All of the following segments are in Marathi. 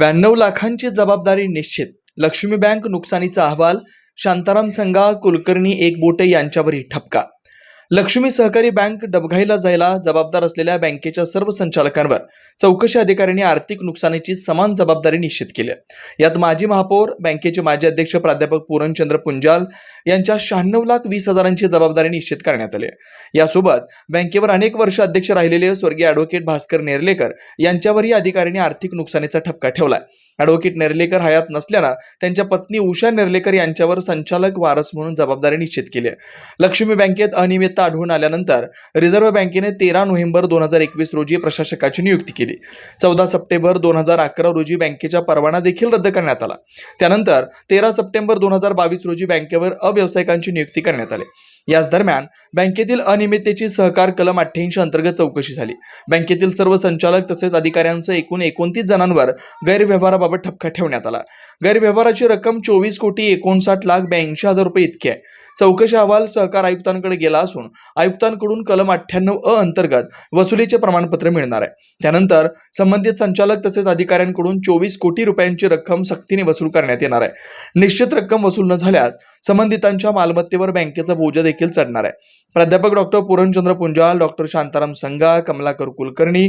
ब्याण्णव लाखांची जबाबदारी निश्चित. लक्ष्मी बँक नुकसानीचा अहवाल शांताराम संघा कुलकर्णी एकबोटे यांच्यावरही ठपका. लक्ष्मी सहकारी बँक डबघाईला जायला जबाबदार असलेल्या बँकेच्या सर्व संचालकांवर चौकशी अधिकाऱ्यांनी आर्थिक नुकसानीची समान जबाबदारी निश्चित केली यात माजी महापौर बँकेचे माजी अध्यक्ष प्राध्यापक पूरणचंद्र पुंजाल यांच्या शहाण्णव लाख वीस हजारांची जबाबदारी निश्चित करण्यात आली यासोबत बँकेवर अनेक वर्ष अध्यक्ष राहिलेले स्वर्गीय अॅडव्होकेट भास्कर नेर्लेकर यांच्यावरही अधिकाऱ्यांनी आर्थिक नुकसानीचा ठपका ठेवलाय अॅडव्होकेट नेर्लेकर हयात नसल्यानं त्यांच्या पत्नी उषा नेर्लेकर यांच्यावर संचालक वारस म्हणून जबाबदारी निश्चित केली लक्ष्मी बँकेत अनियमितता आढळून आल्यानंतर रिझर्व्ह बँकेने तेरा नोव्हेंबर दोन हजार एकवीस रोजी प्रशासकाची नियुक्ती केली. चौदा सप्टेंबर दोन हजार अकरा रोजी बँकेचा परवाना देखील रद्द करण्यात आला. त्यानंतर तेरा सप्टेंबर दोन हजार बावीस रोजी बँकेवर अव्यावसायिकांची नियुक्ती करण्यात आली. याच दरम्यान बँकेतील अनियमिततेची सहकार कलम अठ्ठ्याऐंशी अंतर्गत चौकशी झाली. बँकेतील सर्व संचालक तसेच अधिकाऱ्यांसह एकूण एकोणतीस जणांवर गैरव्यवहाराबाबत ठपका ठेवण्यात आला. गैरव्यवहाराची रक्कम चोवीस कोटी एकोणसाठ लाख ब्याऐंशी हजार रुपये इतकी आहे. चौकशी अहवाल सहकार आयुक्तांकडे गेला असून आयुक्तांकडून कलम अठ्ठ्याण्णव अ अंतर्गत वसुलीचे प्रमाणपत्र मिळणार आहे. त्यानंतर संबंधित संचालक तसेच अधिकाऱ्यांकडून चोवीस कोटी रुपयांची रक्कम सक्तीने वसूल करण्यात येणार आहे. निश्चित रक्कम वसूल न झाल्यास संबंधितांच्या मालमत्तेवर बँकेचा बोजा देखील चढणार आहे. प्राध्यापक doctor Puranchandra Punjal doctor Shantaram Sanga Kamalakar Kulkarni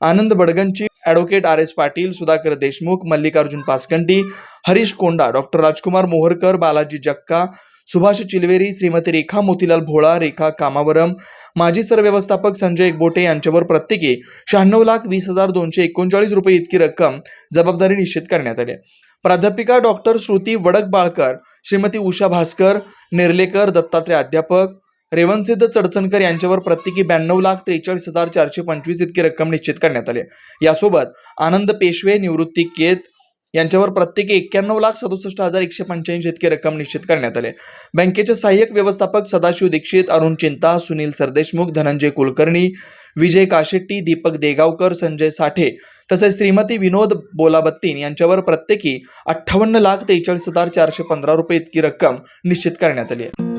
Anand Badganchi advocate R S Patil Sudhakar Deshmukh Mallikarjun Pasakanti Harish Konda doctor Rajkumar Moharkar Balaji Jakka Subhash Chilveri Shrimati Rekha Motilal Bhola Rekha Kamavaram माजी सरव्यवस्थापक संजय एकबोटे यांच्यावर प्रत्येकी शहाण्णव लाख वीस हजार दोनशे एकोणचाळीस रुपये इतकी रक्कम जबाबदारी निश्चित करण्यात आली आहे. प्राध्यापिका डॉक्टर श्रुती वडक बाळकर श्रीमती उषा भास्कर नेर्लेकर दत्तात्रय अध्यापक रेवणसिद्ध चडचणकर यांच्यावर प्रत्येकी ब्याण्णव लाख त्रेचाळीस हजार चारशे पंचवीस इतकी रक्कम निश्चित करण्यात आली यासोबत आनंद पेशवे निवृत्ती केत यांच्यावर प्रत्येकी एक्क्याण्णव लाख सदुसष्ट हजार एकशे पंच्याऐंशी इतकी रक्कम निश्चित करण्यात आली बँकेचे सहाय्यक व्यवस्थापक सदाशिव दीक्षित अरुण चिंता सुनील सरदेशमुख धनंजय कुलकर्णी विजय काशेट्टी दीपक देगावकर संजय साठे तसेच श्रीमती विनोद बोलाबत्तीन यांच्यावर प्रत्येकी अठ्ठावन्न लाख त्रेचाळीस हजार चारशे पंधरा रुपये इतकी रक्कम निश्चित करण्यात आली आहे.